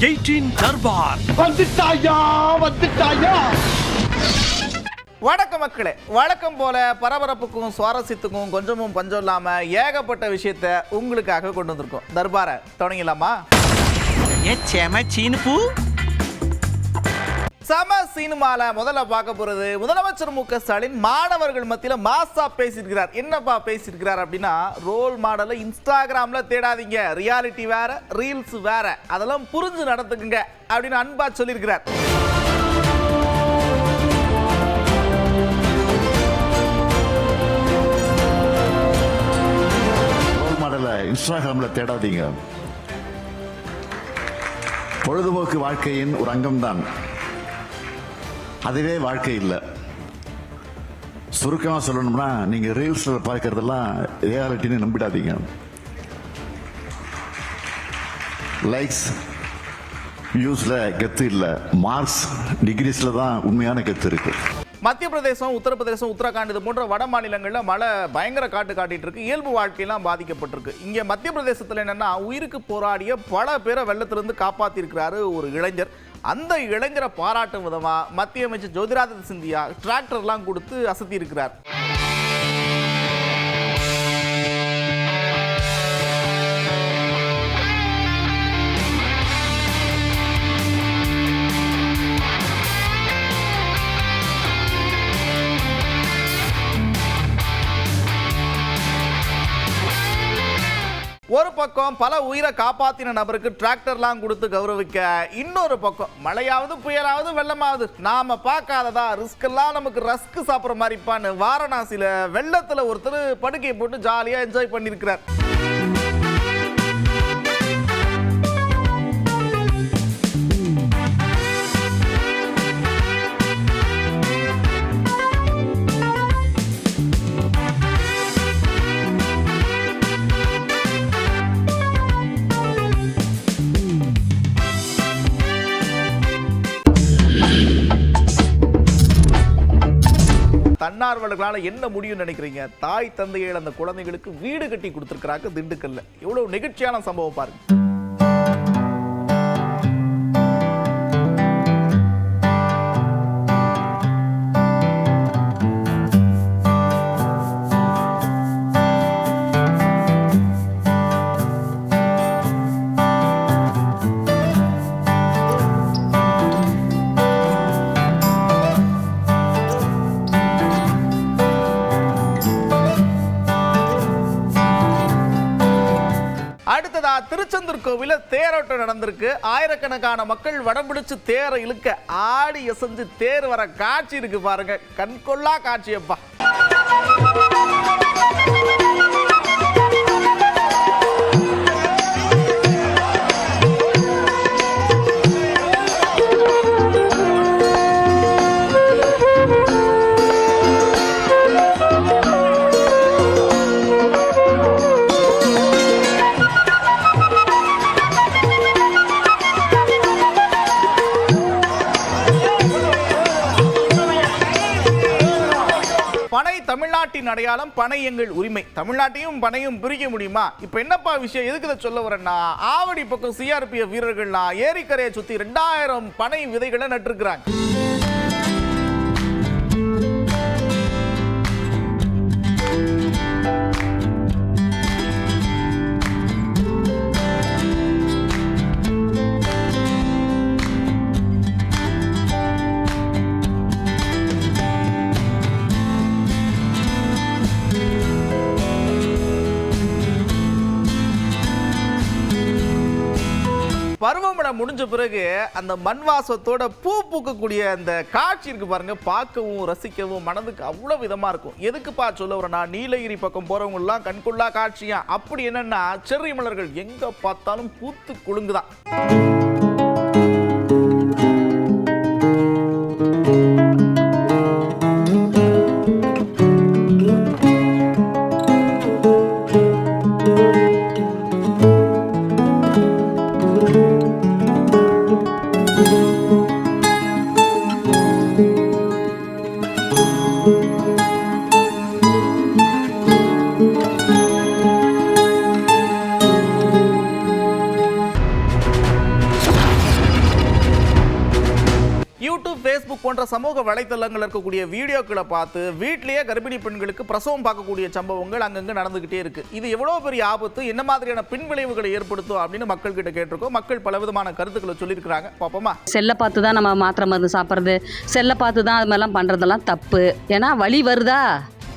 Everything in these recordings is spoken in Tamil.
எயிட்டீன் தர்பார். வந்துட்டாயா வந்துட்டாயா? வணக்கம் மக்களே. வழக்கம் போல பரபரப்புக்கும் சுவாரஸ்யத்துக்கும் கொஞ்சமும் பஞ்சம் இல்லாம ஏகப்பட்ட விஷயத்த உங்களுக்காக கொண்டு வந்திருக்கோம். தர்பார தொடங்கிடலாமா? செம சீனுப்பு சம சினிமால முதல்ல பார்க்க போறது முதலமைச்சர் மு க ஸ்டாலின் மாணவர்கள் மத்தியில மாசா பேசியிருக்கிறார். என்னப்பா பேசியிருக்கிறார் அப்படின்னா ரோல் மாடலை இன்ஸ்டாகிராம்ல தேடாதீங்க. ரியாலிட்டி வேற ரீல்ஸ் வேற. அதெல்லாம் புரிஞ்சு நடத்துக்குங்க அப்படின்னு அன்பா சொல்லியிருக்கிறார். ரோல் மாடலை இன்ஸ்டாகிராம்ல தேடாதீங்க. பொழுதுபோக்கு வாழ்க்கையின் ஒரு அங்கம்தான். அதுவே வாழ்க்கை இல்லை. சுருக்கமாக சொல்லணும்னா நீங்கள் ரீல்ஸில் பார்க்கறதெல்லாம் ரியாலிட்டின்னு நம்பிடாதீங்க. லைக்ஸ் வியூஸ்ல கெத்து இல்லை. மார்க்ஸ் டிகிரிஸ்ல தான் உண்மையான கெத்து இருக்கு. மத்திய பிரதேசம் உத்தரப்பிரதேசம் உத்தரகாண்ட் இது போன்ற வட மாநிலங்களில் மழை பயங்கர காட்டு காட்டிட்டு இருக்கு. இயல்பு வாழ்க்கையெல்லாம் பாதிக்கப்பட்டிருக்கு. இங்க மத்திய பிரதேசத்தில் என்னன்னா உயிருக்கு போராடிய பல பேரை வெள்ளத்திலிருந்து காப்பாத்திருக்கிறாரு ஒரு இளைஞர். அந்த இளைஞரை பாராட்டும் விதமாக மத்திய அமைச்சர் ஜோதிராதித்ய சிந்தியா டிராக்டர்லாம் கொடுத்து அசத்தி இருக்கிறார் பக்கம் பல உயிரை காப்பாத்தின நபருக்கு டிராக்டர்லாம் கொடுத்து கௌரவிக்க இன்னொரு பக்கம் மழையாவது புயலாவது வெள்ளமாவது. நாம பார்க்காததா ரிஸ்க் எல்லாம் நமக்கு ரஸ்க் சாப்பிட்ற மாதிரிப்பான்னு வாரணாசியில வெள்ளத்துல ஒருத்தர் படுக்கையை போட்டு ஜாலியா என்ஜாய் பண்ணியிருக்கிறார். தன்னார்வலர்களால் என்ன முடியும்னு நினைக்கிறீங்க? தாய் தந்தையை அந்த குழந்தைகளுக்கு வீடு கட்டி கொடுத்துருக்காங்க திண்டுக்கல்ல. எவ்வளவு நெகிழ்ச்சியான சம்பவம் பாருங்க. கோவில தேரோட்டம் நடந்திருக்கு. ஆயிரக்கணக்கான மக்கள் வடம் பிடிச்சு தேரை இழுக்க ஆடி எசைஞ்சு தேர் வர காட்சி இருக்கு பாருங்க. கண்கொள்ளா காட்சியப்பா இருந்தாலும் பனை எங்கள் உரிமை. தமிழ்நாட்டையும் பனையும் பிரிக்க முடியுமா? இப்போ என்னப்பா விஷயம்? எதுக்கு இதை சொல்ல வரேன்னா ஆவடி பக்கம் சிஆர்பிஎஃப் வீரர்கள்லாம் ஏரிக்கரையை சுத்தி ரெண்டாயிரம் பனை விதைகளை நட்டிருக்கிறாங்க. பருவமழை முடிஞ்ச பிறகு அந்த மண் வாசத்தோட பூ பூக்கக்கூடிய அந்த காட்சி இருக்கு பாருங்க. பார்க்கவும் ரசிக்கவும் மனதுக்கு அவ்வளவு விதமா இருக்கும். எதுக்குப்பா சொல்ல வரேன்னா நீலகிரி பக்கம் போறவங்க எல்லாம் கண்கொள்ளா காட்சியா? அப்படி என்னன்னா செர்ரி மலர்கள் எங்க பார்த்தாலும் பூத்து குலுங்குதான். வலைத்தளங்கள் இருக்கக்கூடிய வீடியோக்களை பார்த்து வீட்டிலேயே கர்ப்பிணி பெண்களுக்கு பிரசவம் பார்க்கக்கூடிய சம்பவங்கள் அங்கங்கே நடந்துகிட்டே இருக்கு. இது எவ்வளோ பெரிய ஆபத்து? என்ன மாதிரியான பின்விளைவுகளை ஏற்படுத்தும் அப்படின்னு மக்கள் கிட்ட கேட்டிருக்கோம். மக்கள் பலவிதமான கருத்துக்களை சொல்லியிருக்கிறாங்க. பார்ப்போமா? செல்லை பார்த்து தான் நம்ம மாத்திரை மருந்து சாப்பிட்றது செல்லை பார்த்து தான் அது மாதிரிலாம் பண்ணுறதெல்லாம் தப்பு. ஏன்னா வழி வருதா?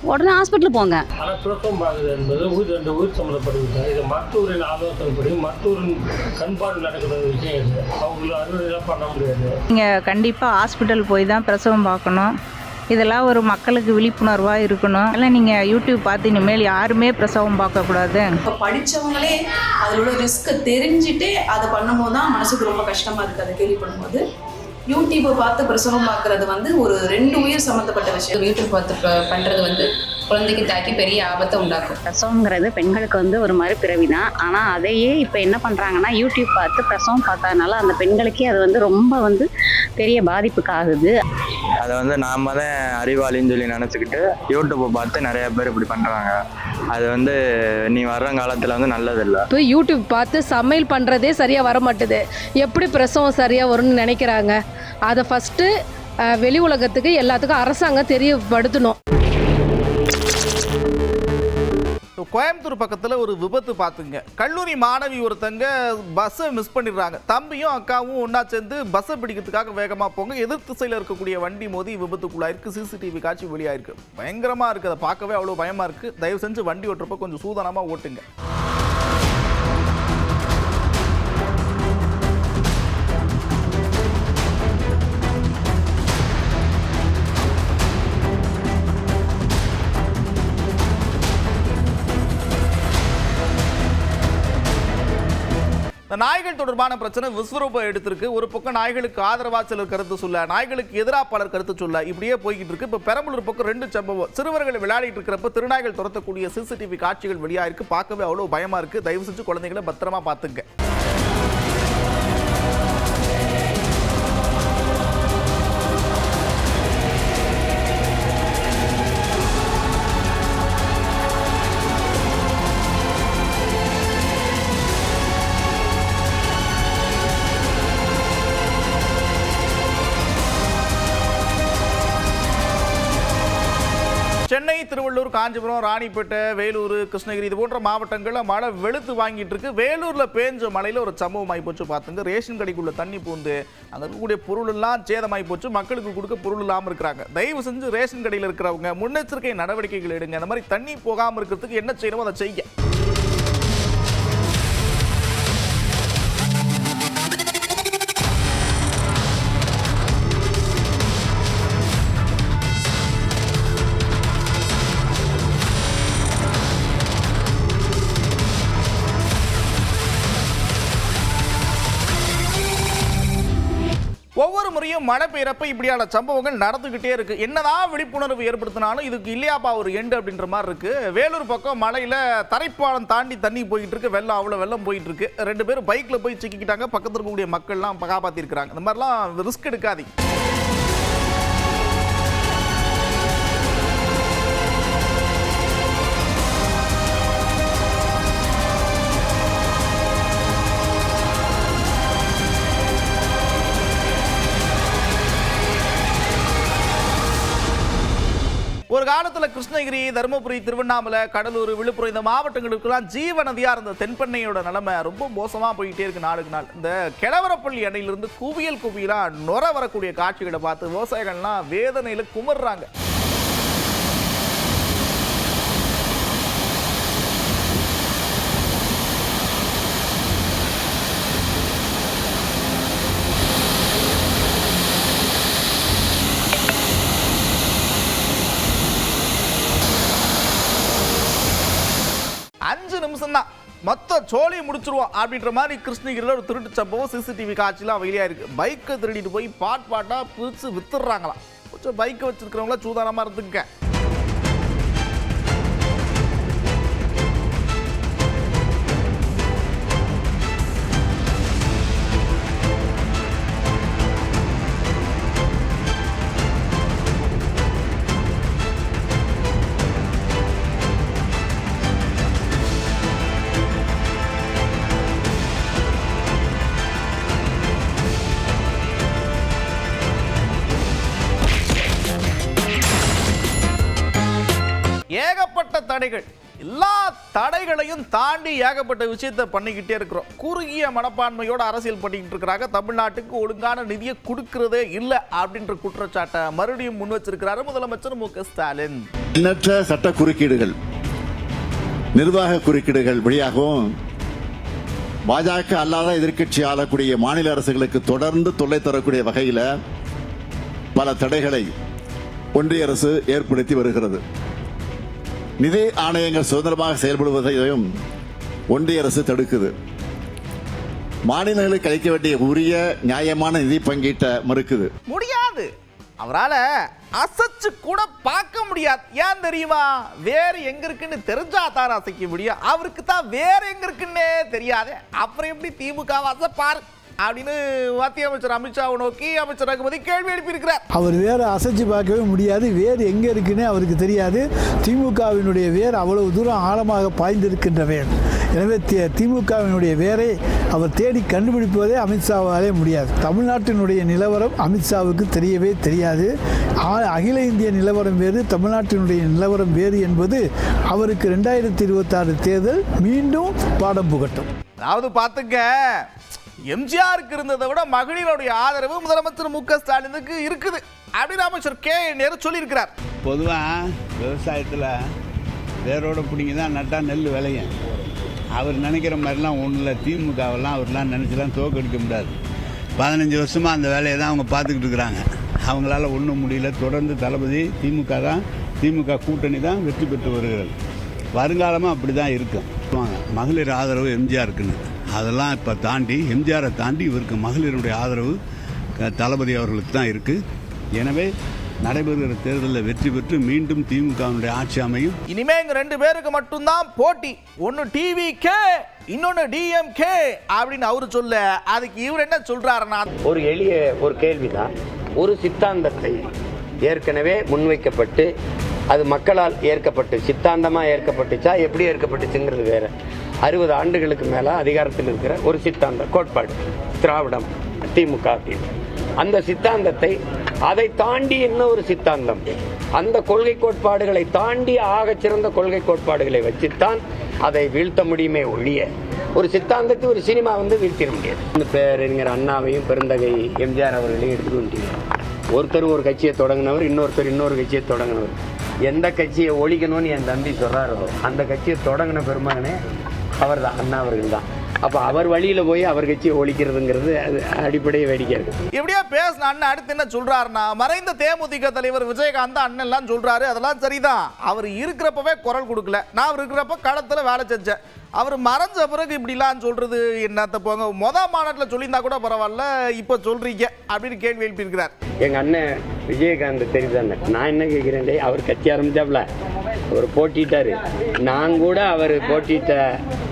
உடனே ஹாஸ்பிட்டல் போங்க. ஆனால் பிரசவம் பார்க்குறது என்பது உயிர் ரெண்டு உயிர் சம்மந்தப்பட்டது இது மருத்துவரின் ஆலோசனைப்படி மருத்துவரின் கண்பாடு நடக்கிற விஷயம் இது. அவங்கள அறுவடைலாம் பண்ண முடியாது. நீங்கள் கண்டிப்பாக ஹாஸ்பிட்டல் போய் தான் பிரசவம் பார்க்கணும். இதெல்லாம் ஒரு மக்களுக்கு விழிப்புணர்வாக இருக்கணும். இல்லை நீங்கள் யூடியூப் பார்த்து இனிமேல் யாருமே பிரசவம் பார்க்கக்கூடாது. இப்போ படித்தவங்களே அதோட ரிஸ்க்கை தெரிஞ்சுட்டு அதை பண்ணும்போது தான் மனசுக்கு ரொம்ப கஷ்டமாக இருக்குது அதை கேள்விப்படும்போது யூடியூப்பை பார்த்து பிரசவம் பார்க்குறது வந்து ஒரு ரெண்டு உயிர் சம்மந்தப்பட்ட விஷயம். யூடியூப் பார்த்து ப- பண்றது வந்து குழந்தைக்கு தாக்கி பெரிய ஆபத்தை உண்டாக்கும். பிரசவங்கிறது பெண்களுக்கு வந்து ஒரு மாதிரி பிறவி தான் ஆனால் அதையே இப்போ என்ன பண்ணுறாங்கன்னா யூடியூப் பார்த்து பிரசவம் பார்த்ததுனால அந்த பெண்களுக்கே அது வந்து ரொம்ப வந்து பெரிய பாதிப்புக்கு ஆகுது. அதை வந்து நாம தான் அறிவாளின்னு சொல்லி நினச்சிக்கிட்டு யூடியூப்பை பார்த்து நிறைய பேர் இப்படி பண்ணுறாங்க அது வந்து நீ வர்ற காலத்தில் வந்து நல்லதில்லை. இப்போ யூடியூப் பார்த்து சமையல் பண்ணுறதே சரியாக வர மாட்டுது எப்படி பிரசவம் சரியாக வரும்னு நினைக்கிறாங்க? அதை ஃபஸ்ட்டு வெளி உலகத்துக்கு எல்லாத்துக்கும் அரசாங்கம் தெரியப்படுத்தணும். கோயம்புத்தூர் பக்கத்தில் ஒரு விபத்து பார்த்துங்க. கல்லூரி மாணவி ஒருத்தங்க பஸ்ஸை மிஸ் பண்ணிடுறாங்க. தம்பியும் அக்காவும் ஒன்றா சேர்ந்து பஸ்ஸை பிடிக்கிறதுக்காக வேகமாக போங்க. எதிர் திசையில் இருக்கக்கூடிய வண்டி மோதி விபத்துக்குள்ளாயிருக்கு. சிசிடிவி காட்சி வெளியாயிருக்கு. பயங்கரமாக இருக்குது அதை பார்க்கவே அவ்வளோ பயமாக இருக்குது தயவு செஞ்சு வண்டி ஓட்டுறப்ப கொஞ்சம் சூதனமாக ஓட்டுங்க. இந்த நாய்கள் தொடர்பான பிரச்சனை விஸ்வரூபம் எடுத்திருக்கு. ஒரு பக்கம் நாய்களுக்கு ஆதரவா சிலர் கருத்து சொல்ல நாய்களுக்கு எதிராக பலர் கருத்து சொல்ல இப்படியே போய்கிட்டு இருக்கு. இப்போ பெரம்பலூர் பக்கம் ரெண்டு சம்பவம். சிறுவர்கள் விளையாடிட்டு இருக்கிறப்ப திருநாய்கள் துரத்தக்கூடிய சிசிடிவி காட்சிகள் வெளியாயிருக்கு. பார்க்கவே அவ்வளோ பயமா இருக்கு. தயவு செஞ்சு குழந்தைகளை பத்திரமா பார்த்துங்க. திருவள்ளூர் காஞ்சிபுரம் ராணிப்பேட்டை வேலூர் கிருஷ்ணகிரி இது போன்ற மாவட்டங்களில் மழை வெளுத்து வாங்கிட்டு இருக்கு. வேலூரில் பேஞ்ச மழையில் ஒரு சம்பவம் ஆகி போச்சு பார்த்துங்க ரேஷன் கடைக்குள்ள தண்ணி பூந்து அங்கே இருக்கக்கூடிய பொருள் எல்லாம் சேதமாகி போச்சு. மக்களுக்கு கொடுக்க பொருள் இல்லாமல் இருக்கிறாங்க. தயவு செஞ்சு ரேஷன் கடையில் இருக்கிறவங்க முன்னெச்சரிக்கை நடவடிக்கைகள் எடுங்க. அந்த மாதிரி தண்ணி போகாமல் இருக்கிறதுக்கு என்ன செய்யணுமோ அதை செய்ய மழை பெய்யறப்ப இப்படியான சம்பவங்கள் நடந்துகிட்டே இருக்கு. என்னதான் விழிப்புணர்வு ஏற்படுத்தினாலும் இதுக்கு இல்லையாப்பா ஒரு எண்டு அப்படின்ற மாதிரி இருக்கு. வேலூர் பக்கம் மலையில தரைப்பாலம் தாண்டி தண்ணி போயிட்டு இருக்கு. வெள்ளம் அவ்வளோ வெள்ளம் போயிட்டு இருக்கு. ரெண்டு பேரும் பைக்ல போய் சிக்கிக்கிட்டாங்க. பக்கத்தில் இருக்கக்கூடிய மக்கள்லாம் காப்பாத்தி இந்த மாதிரிலாம் ரிஸ்க் எடுக்காதீங்க. ஒரு காலத்தில் கிருஷ்ணகிரி தருமபுரி திருவண்ணாமலை கடலூர் விழுப்புரம் இந்த மாவட்டங்களுக்கெல்லாம் ஜீவ நதியா இருந்த தென்பெண்ணையோட நிலைமை ரொம்ப மோசமா போயிட்டே இருக்கு நாளுக்கு நாள். இந்த கிழவரப்பள்ளி அணையிலிருந்து குவியல் குவியலாக நுர வரக்கூடிய காட்சிகளை பார்த்து விவசாயிகள்லாம் வேதனையில குமர்றாங்க மொத்த சோழியை முடிச்சிருவோம் அப்படின்ற மாதிரி கிருஷ்ணகிரியில் ஒரு திருட்டு சம்பவம் சிசிடிவி காட்சிலாம் வெளியாயிருக்கு பைக்கை திருடிட்டு போய் பாட் பாட்டாக பிரித்து வித்துடுறாங்களாம். கொஞ்சம் பைக்கை வச்சிருக்கிறவங்கள சூதானமாக இருந்துக்க தடைகள். எல்லா தடைகளையும் தாண்டி ஏகப்பட்ட விஷயத்தை பண்ணிக்கிட்டே இருக்கிறோம். குறுகிய மனப்பான்மையோட அரசியல் பண்ணிக்கிட்டு இருக்கிறாங்க. தமிழ்நாட்டுக்கு ஒழுங்கான நிதியை கொடுக்கறதே இல்லை அப்படின்ற குற்றச்சாட்டை மறுபடியும் முன் வச்சிருக்கிறாரு முதலமைச்சர் மு க ஸ்டாலின். எண்ணற்ற சட்ட குறுக்கீடுகள் நிர்வாக குறுக்கீடுகள் வழியாகவும் பாஜக அல்லாத எதிர்க்கட்சி ஆளக்கூடிய மாநில அரசுகளுக்கு தொடர்ந்து தொல்லை தரக்கூடிய வகையில் பல தடைகளை ஒன்றிய அரசு ஏற்படுத்தி வருகிறது. நிதி ஆணையங்கள் சுதந்திரமாக செயல்படுவதையும் ஒன்றிய அரசு தடுக்குது. மாநிலங்களுக்கு அளிக்க வேண்டிய உரிய நியாயமான நிதி பங்கீட்டை மறுக்குது. முடியாது. அவரால அசைச்சு கூட பார்க்க முடியாது. ஏன் தெரியுமா? வேற எங்க இருக்குன்னு தெரிஞ்சா தான் அசைக்க முடியும். அவருக்கு தான் வேற எங்க இருக்குன்னே தெரியாது. அப்புறம் எப்படி திமுக அசைப்பாரு அப்படின்னு மத்திய அமைச்சர் அமித்ஷாவை நோக்கி அமைச்சர் ரகுபதி கேள்வி எழுப்பியிருக்கிறார். அவர் வேற அசைச்சு பார்க்கவே முடியாது. வேர் எங்க இருக்குன்னே அவருக்கு தெரியாது. திமுகவினுடைய வேர் அவ்வளவு தூரம் ஆழமாக பாய்ந்திருக்கின்ற வேர். எனவே திமுகவினுடைய வேரை அவர் தேடி கண்டுபிடிப்பதே அமித்ஷாவாலே முடியாது. தமிழ்நாட்டினுடைய நிலவரம் அமித்ஷாவுக்கு தெரியவே தெரியாது. அகில இந்திய நிலவரம் வேறு தமிழ்நாட்டினுடைய நிலவரம் வேறு என்பது அவருக்கு ரெண்டாயிரத்தி இருபத்தாறு தேர்தல் மீண்டும் பாடம் புகட்டும். அதாவது பார்த்துங்க எம்ஜிஆருக்கு இருந்ததை விட மகளிருடைய ஆதரவு முதலமைச்சர் மு க ஸ்டாலினுக்கு இருக்குது அப்படின்னு அமைச்சர் கே நேரு சொல்லியிருக்கிறார். பொதுவாக விவசாயத்தில் வேரோட பிடிங்கி தான் நட்டால் நெல் விளையும். அவர் நினைக்கிற மாதிரிலாம் ஒன்றும் இல்லை திமுகவெல்லாம் அவர்லாம் நினச்சிலாம் தோக்கடிக்க முடியாது. பதினஞ்சு வருஷமாக அந்த வேலையை தான் அவங்க பார்த்துக்கிட்டு இருக்கிறாங்க. அவங்களால ஒன்றும் முடியல. தொடர்ந்து தளபதி திமுக தான் திமுக கூட்டணி தான் வெற்றி பெற்று வருகிறது. வருங்காலமாக அப்படி தான் இருக்கும் மகளிர் ஆதரவு எம்ஜிஆர் இருக்குன்னு அதெல்லாம் இப்போ தாண்டி எம்ஜிஆரை தாண்டி இவருக்கு மகளிருடைய ஆதரவு க- தளபதி அவர்களுக்கு தான் இருக்குது எனவே நடைபெறுகிற தேர்தலில் வெற்றி பெற்று மீண்டும் திமுகவினுடைய ஆட்சி அமையும். இனிமே இங்க ரெண்டு பேருக்கு மட்டும்தான் போட்டி. ஒன்னு டிவி கே இன்னொன்னு டிஎம்கே அப்படின்னு அவரு சொல்ல அதுக்கு இவர் என்ன சொல்றாருன்னா ஒரு எளிய ஒரு கேள்விதான். ஒரு சித்தாந்தத்தை ஏற்கனவே முன்வைக்கப்பட்டு அது மக்களால் ஏற்கப்பட்டு சித்தாந்தமா ஏற்கப்பட்டுச்சா எப்படி ஏற்கப்பட்டுச்சுங்கிறது வேற. அறுபது ஆண்டுகளுக்கு மேலே அதிகாரத்தில் இருக்கிற ஒரு சித்தாந்தம் கோட்பாடு திராவிடம் திமுக அப்படின்னு. அந்த சித்தாந்தத்தை அதை தாண்டி என்ன ஒரு சித்தாந்தம்? அந்த கொள்கை கோட்பாடுகளை தாண்டி ஆகச் சிறந்த கொள்கை கோட்பாடுகளை வச்சுத்தான் அதை வீழ்த்த முடியுமே ஒழிய ஒரு சித்தாந்தத்தை ஒரு சினிமா வந்து வீழ்த்திட முடியாது. இந்த பேரறிஞர் அண்ணாவையும் பெருந்தகை எம்ஜிஆர் அவர்களையும் எடுத்துக்க ஒருத்தர் ஒரு கட்சியை தொடங்கினவர் இன்னொருத்தர் இன்னொரு கட்சியை தொடங்கினவர். எந்த கட்சியை ஒழிக்கணும்னு என் தம்பி சொல்றாரோ அந்த கட்சியை தொடங்கின பெருமகனே அவர் தான் அண்ணா அவர்கள் தான் அப்போ அவர் வழியில் போய் அவர் கட்சியை ஒழிக்கிறதுங்கிறது அது அடிப்படையை வேடிக்கை இருக்கு எப்படியா பேசின அண்ணன் அடுத்து என்ன சொல்றாருன்னா மறைந்த தேமுதிக தலைவர் விஜயகாந்த் அண்ணன் எல்லாம் சொல்றாரு அதெல்லாம் சரிதான். அவர் இருக்கிறப்பவே குரல் கொடுக்கல. நான் அவர் இருக்கிறப்ப களத்துல வேலை செஞ்சேன். அவர் மறைஞ்ச பிறகு இப்படிலாம் சொல்றது என்னத்த போங்க மொத மாநாட்டில் சொல்லியிருந்தா கூட பரவாயில்ல இப்போ சொல்றீங்க அப்படின்னு கேள்வி எழுப்பியிருக்கிறார். எங்க அண்ணன் விஜயகாந்த் தெரியுதானே நான் என்ன கேட்கிறேன் அவர் கட்சி ஆரம்பிச்சாப்ல. அவர் போட்டிட்டார். நான் கூட அவர் போட்டிட்ட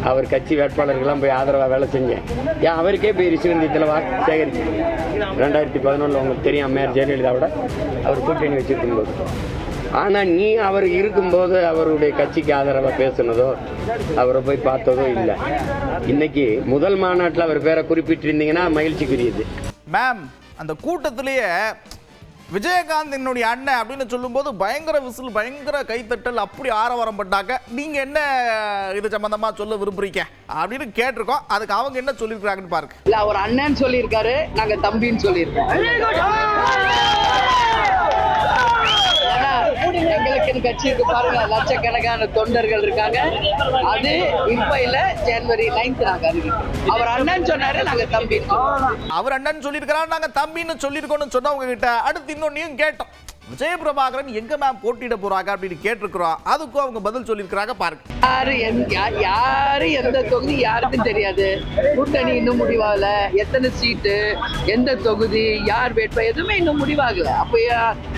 அவர் கட்சி வேட்பாளர்கள்லாம் போய் ஆதரவாக வேலை செஞ்சேன். ஏன் அவருக்கே போய் ரிஷிவந்தியத்தில் வாக்கு சேகரிச்சு. ரெண்டாயிரத்தி பதினொன்றில் உங்களுக்கு தெரியும் அம்மையார் ஜெயலலிதாவோட அவர் கூட்டணி வச்சுருக்கும் போது ஆனால் நீ அவர் இருக்கும்போது அவருடைய கட்சிக்கு ஆதரவாக பேசுனதோ அவரை போய் பார்த்ததோ இல்லை. இன்னைக்கு முதல் மாநாட்டில் அவர் பேரை குறிப்பிட்டிருந்தீங்கன்னா மகிழ்ச்சிக்குரியது. மேம் அந்த கூட்டத்திலேயே விஜயகாந்த் என்னுடைய அண்ணன் அப்படின்னு சொல்லும்போது பயங்கர விசில் பயங்கர கைத்தட்டல் அப்படி ஆரவாரம் பட்டாங்க. நீங்க என்ன இது சம்பந்தமா சொல்ல விரும்புறீங்க? அப்படின்னு கேட்டிருக்கோம். அதுக்கு அவங்க என்ன சொல்லியிருக்காங்கன்னு பாருங்க. இல்ல அவர் அண்ணன் சொல்லியிருக்காரு நாங்க தம்பின்னு சொல்லியிருக்கோம். ஏன்னா, எங்களுக்குன்னு கட்சி இருக்கு பாருங்க லட்சக்கணக்கான தொண்டர்கள் இருக்காங்க. அது இப்ப இல்ல ஜனவரி நைன்த் நாங்க அறிவிக்கிறோம் அவர் அண்ணன் சொன்னாரு நாங்க தம்பி அவர் அண்ணன் சொல்லியிருக்கிறார் நாங்க தம்பின்னு சொல்லியிருக்கோம்னு சொன்னவங்க கிட்ட அடுத்து இன்னொன்னையும் கேட்டோம். விஜயபிரபாகரன் எங்க மேம் போட்டியிட போறாங்க அப்படின்னு கேட்டிருக்கிறோம். அதுக்கும் அவங்க பதில் சொல்லியிருக்கிறாங்க பாருங்க. யாரு யாரு எந்த தொகுதி யாருக்கும் தெரியாது. கூட்டணி இன்னும் முடிவாகல. எத்தனை சீட்டு எந்த தொகுதி யார் வேட்பாளர் எதுவுமே இன்னும் முடிவாகல. அப்ப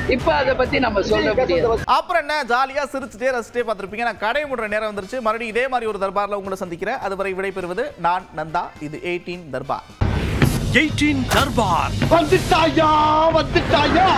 இப்ப அதை பத்தி நம்ம சொல்ல முடியாது. அப்புறம் என்ன? ஜாலியா சிரிச்சுட்டே ரசிச்சுட்டே பார்த்திருப்பீங்க. நான் கடை முடுற நேரம் வந்துருச்சு. மறுபடியும் இதே மாதிரி ஒரு தர்பார்ல உங்களை சந்திக்கிறேன். அதுவரை விடைபெறுவது நான் நந்தா. இது எயிட்டீன் தர்பார். எயிட்டீன் தர்பார். வந்துட்டாயா வந்துட்டாயா?